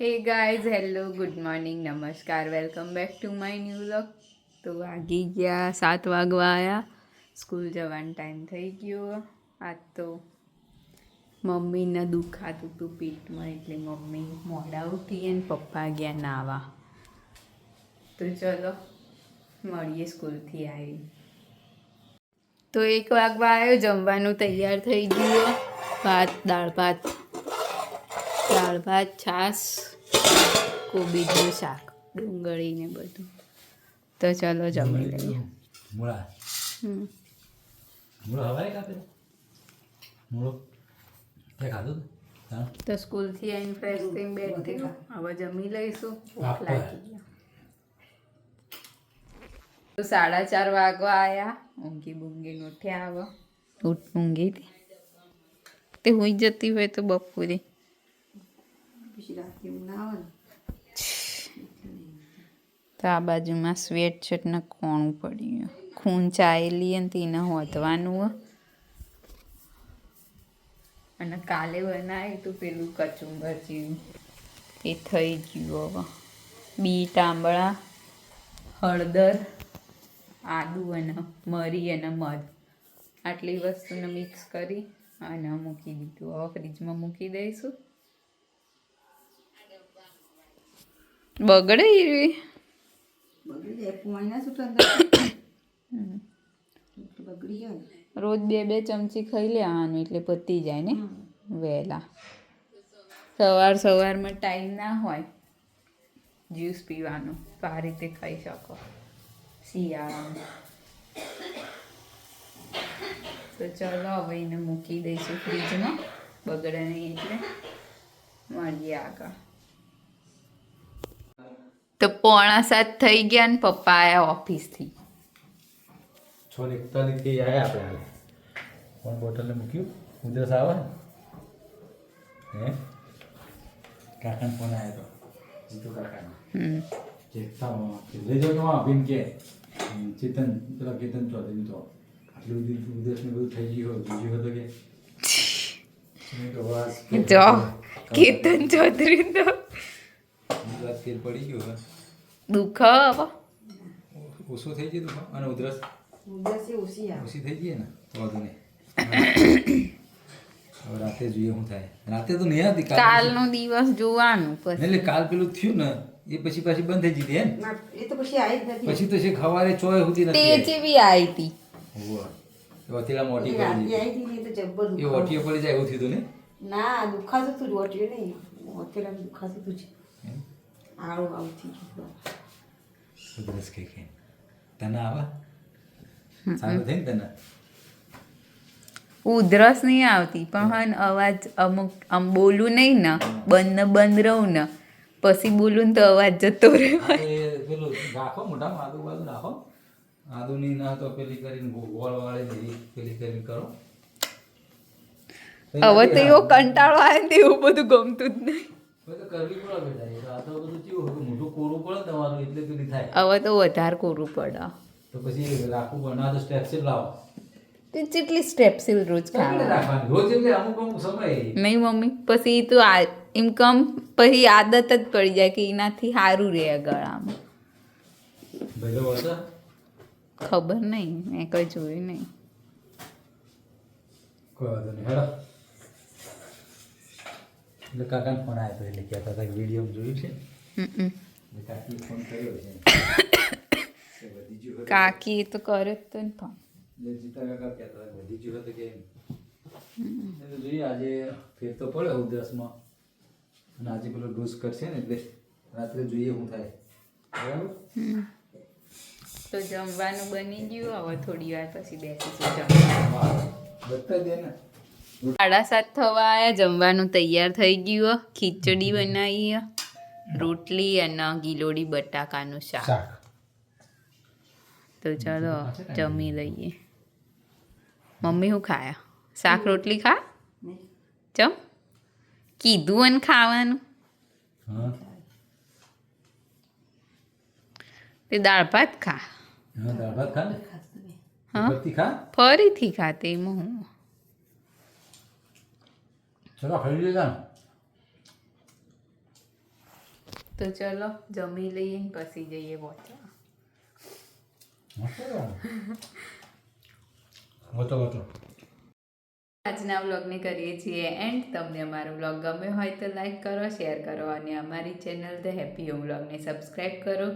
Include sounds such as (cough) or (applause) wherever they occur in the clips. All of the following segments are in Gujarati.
Hey guys hello good morning નમસ્કાર welcome back to my new vlog તો વાગી ગયા, સાત વાગવા આવ્યા સ્કૂલ જવાનો ટાઈમ થઈ ગયો. આજ તો મમ્મીને દુખાતું હતું પીઠમાં એટલે મમ્મી મોડા ઉઠી અને પપ્પા ગયા નાવા. તો ચલો, મળીએ સ્કૂલથી આવી. તો એક વાગવા આવ્યો જમવાનું તૈયાર થઈ ગયું. ભાત, દાળ ભાત દાળ ભાત, છાશ. કોબીજનું શાક ડુંગળી ને બધું. તો ચાલો જમી લઈએ. મૂળા. મૂળો હવારે કાપે? મૂળો તે ખાધું તો? સ્કૂલથી આવીને ફ્રેશ થઈને બેઠી હવે જમી લઈશું. ભૂખ લાગી તો સાડા ચાર વાગવા આવ્યા ઊંઘી બૂંઘી ઉઠ્યા આવો ઊંઘી તે હોઈ જતી હોય તો બપોરે. તો આ બાજુમાં સ્વેટ શર્ટ ને કોણું પડ્યું ખૂન ચાયેલી અને તેને હોતવાનું અને કાલે બનાવ્યું તું પેલું કચુંબર જેવું. એ થઈ ગયું હવે. બીટ આંબળા હળદર આદુ અને મરી અને મધ. આટલી વસ્તુને મિક્સ કરી અને મૂકી દીધું. હવે ફ્રીજમાં મૂકી દઈશું. બગડે એવી. રોજ બે બે ચમચી ખાઈ લેવાનું એટલે પતી જાય ને. વહેલા સવાર સવારમાં ટાઈમ ના હોય જ્યુસ પીવાનું તો આ રીતે ખાઈ શકો. શિયાળામાં. તો ચલો હવે એને મૂકી દઈશું ફ્રીજમાં. બગડે નહીં એટલે. મળીએ આગળ. તો પોણા સાત થઈ ગયા ને પપ્પા આવ્યા ઓફિસથી. છ ને એકતાલીસ આવ્યા આપણે કોણ બોટલને મૂક્યું? ઉધરસ આવે? હે? કાકાને ફોન આવ્યો તો. જીતુ કાકાનો. હમ. લઈ જાઓ તો અભિન કે. ચેતન પેલા (laughs) કેતન ચૌધરી તો. આટલું બધું ઉધરસ ને બધું થઈ ગયું બીજું હતું કે? કે- જો કેતન ચૌધરી તો ફેર પડી ગયો હવે. દુઃખ ઓછું થઈ ગયું હતું અને ઉધરસ? ઓછી થઈ ગઈ ને? તો વાંધો નહીં. હવે રાતે જોઈએ શું થાય. રાતે તો નહીં આવતી કાલનો દિવસ જોવાનું પછી. એટલે કાલ પેલું થયું ને એ પછી પાછી બંધ થઈ જતી એમ? એ તો પછી આવી જ નથી. પછી તો છે ખવારે ચોય સુધી તે નથી. જેવી આવી હતી. વતીલા મોટી કરી દીધી આવી હતી તો જબ્બર એ ઓટીઓ પડી જાય એવું થયું હતું ને? ના દુખાતું તું ઓટીઓ નહીં. ઓટીલા દુખાતું તું આળું આવું થઈ ગયું ઉધરસ કે કે. તને આવા? સારું થઈ તને? ઉધરસ નહીં આવતી પણ હન અવાજ અમુક આમ બોલું નહીં ને બંધ ને બંધ રહું ને પછી બોલું ને તો અવાજ જતો રહે આ પેલું રાખો મોઢામાં આદુ બાજુ રાખો. આદુ આદુની ના તો પેલી કરીને ગોળ વાળી પેલી કરીને કરો. હવે તો એવો કંટાળો આવે ને એવું બધું ગમતું જ નહીં. હવે તો વધારે કોરું પડે. તો પછી રાખવું પડે તો સ્ટેપ્સિલ લાવો. તે જેટલી સ્ટેપ્સિલ રોજ રોજ એટલે અમુક અમુક સમય. નહીં મમ્મી પછી તો આ એમ કમ પછી આદત જ પડી જાય કે એનાથી સારું રહે ગળામાં. ખબર નહીં મેં કંઈ જોયું નહીં. કોઈ વાંધો નહીં હેડો. એટલે કાકાને ફોન આવ્યો એટલે કે વીડિયો જોયું છે. કાકીએ ફોન કર્યો છે. (coughs) કાકી તો કર્યો જ તો ને પણ જીતા કાકા કહેતા હતા વધી ગયું હતું કે જોઈએ આજે ફેર તો પડે દસમાં અને આજે પેલો ડોઝ કરશે ને એટલે રાત્રે જોઈએ શું થાય. બરાબર? તો જમવાનું બની ગયું હવે થોડી વાર પછી બેસીશું જમવા. બતા દે ને. સાડા સાત થવા આવ્યા જમવાનું તૈયાર થઈ ગયું. ખીચડી બનાવી રોટલી અને ગીલોડી બટાકાનું શાક. તો ચાલો જમી લઈએ. મમ્મી હું ખાયા? શાક રોટલી ખા? ચમ? કીધું અને ખાવાનું. તે દાળ ભાત ખા. ફરીથી ખાતે એમાં હું ચલો ખાઈ લેજા તો ચલો જમી લઈએ પછી જઈએ વતો વતો આજના વ્લોગને કરીએ છીએ એન્ડ. તમને અમારો વ્લોગ ગમ્યો હોય તો લાઈક કરો શેર કરો અને અમારી ચેનલ ધ હેપી હોમ વ્લોગને સબસ્ક્રાઈબ કરો.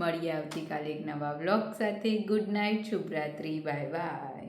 મળીએ આવતીકાલે એક નવા વ્લોગ સાથે. ગુડ નાઇટ શુભરાત્રી બાય બાય.